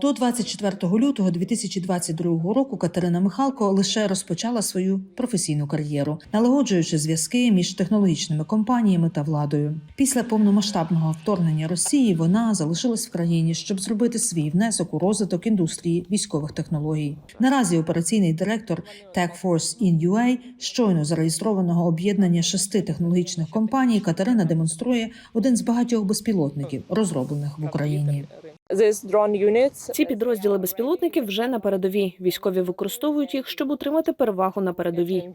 До 24 лютого 2022 року Катерина Михалко лише розпочала свою професійну кар'єру, налагоджуючи зв'язки між технологічними компаніями та владою. Після повномасштабного вторгнення Росії вона залишилась в країні, щоб зробити свій внесок у розвиток індустрії військових технологій. Наразі операційний директор Tech Force in UA, щойно зареєстрованого об'єднання шести технологічних компаній, Катерина демонструє один з багатьох безпілотників, розроблених в Україні. Ці підрозділи безпілотників вже на передовій. Військові використовують їх, щоб утримати перевагу на передовій.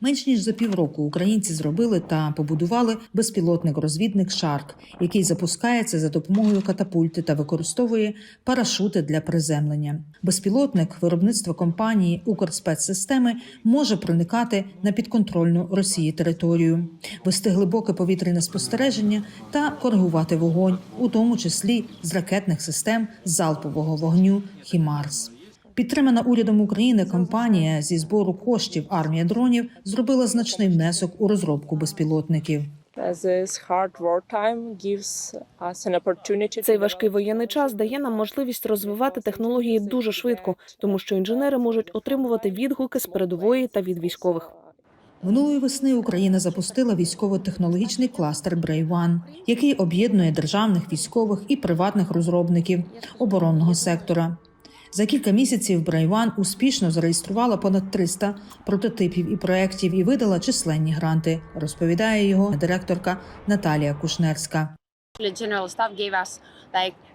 Менш ніж за півроку українці зробили та побудували безпілотник-розвідник Шарк, який запускається за допомогою катапульти та використовує парашути для приземлення. Безпілотник виробництва компанії Укрспецсистеми може проникати на підконтрольну Росії територію, вести глибоке повітряне спостереження та коригувати вогонь, у тому числі з ракетних систем залпового вогню Хімарс. Підтримана урядом України компанія зі збору коштів армія дронів зробила значний внесок у розробку безпілотників. Цей важкий воєнний час дає нам можливість розвивати технології дуже швидко, тому що інженери можуть отримувати відгуки з передової та від військових. Минулої весни Україна запустила військово-технологічний кластер Brave One, який об'єднує державних військових і приватних розробників оборонного сектора. За кілька місяців Брайван успішно зареєструвала понад 300 прототипів і проєктів і видала численні гранти, розповідає його директорка Наталія Кушнерська.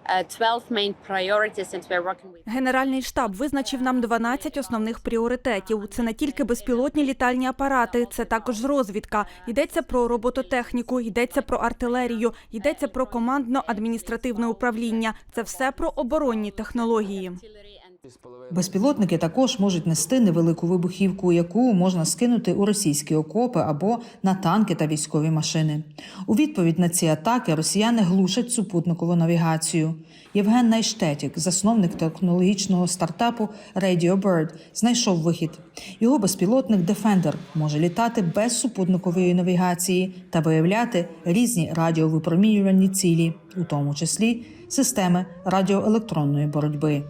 Uh, 12 main priorities since we're working with Генеральний штаб визначив нам 12 основних пріоритетів. Це не тільки безпілотні літальні апарати, це також розвідка. Йдеться про робототехніку, йдеться про артилерію, йдеться про командно-адміністративне управління. Це все про оборонні технології. Безпілотники також можуть нести невелику вибухівку, яку можна скинути у російські окопи або на танки та військові машини. У відповідь на ці атаки росіяни глушать супутникову навігацію. Євген Найштетік, засновник технологічного стартапу Radio Bird, знайшов вихід. Його безпілотник Defender може літати без супутникової навігації та виявляти різні радіовипромінювальні цілі, у тому числі системи радіоелектронної боротьби.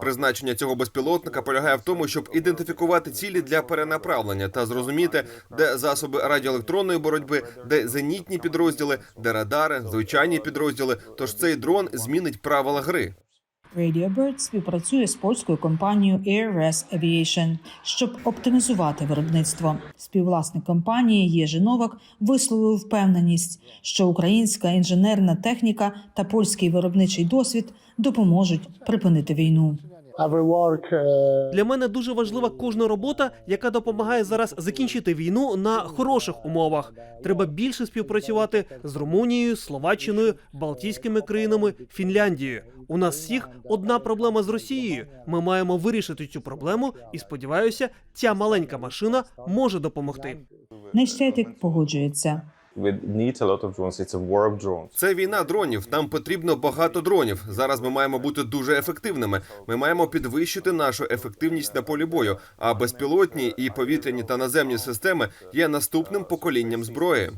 Призначення цього безпілотника полягає в тому, щоб ідентифікувати цілі для перенаправлення та зрозуміти, де засоби радіоелектронної боротьби, де зенітні підрозділи, де радари, звичайні підрозділи. Тож цей дрон змінить правила гри. Radio Bird співпрацює з польською компанією AirRes Aviation, щоб оптимізувати виробництво. Співвласник компанії Єжи Новак висловив впевненість, що українська інженерна техніка та польський виробничий досвід допоможуть припинити війну. Uh, Для мене дуже важлива кожна робота, яка допомагає зараз закінчити війну на хороших умовах. Треба більше співпрацювати з Румунією, Словаччиною, Балтійськими країнами, Фінляндією. У нас всіх одна проблема з Росією. Ми маємо вирішити цю проблему, і сподіваюся, ця маленька машина може допомогти. Нещетик погоджується. We need a lot of drones. It's a war of drones. Це війна дронів. Нам потрібно багато дронів. Зараз ми маємо бути дуже ефективними. Ми маємо підвищити нашу ефективність на полі бою. А безпілотні і повітряні та наземні системи є наступним поколінням зброї.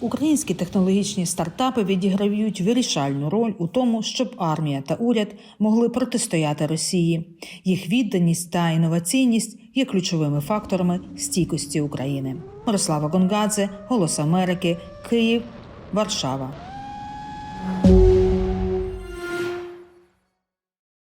Українські технологічні стартапи відіграють вирішальну роль у тому, щоб армія та уряд могли протистояти Росії. Їх відданість та інноваційність є ключовими факторами стійкості України. Мирослава Гонгадзе, Голос Америки, Київ, Варшава.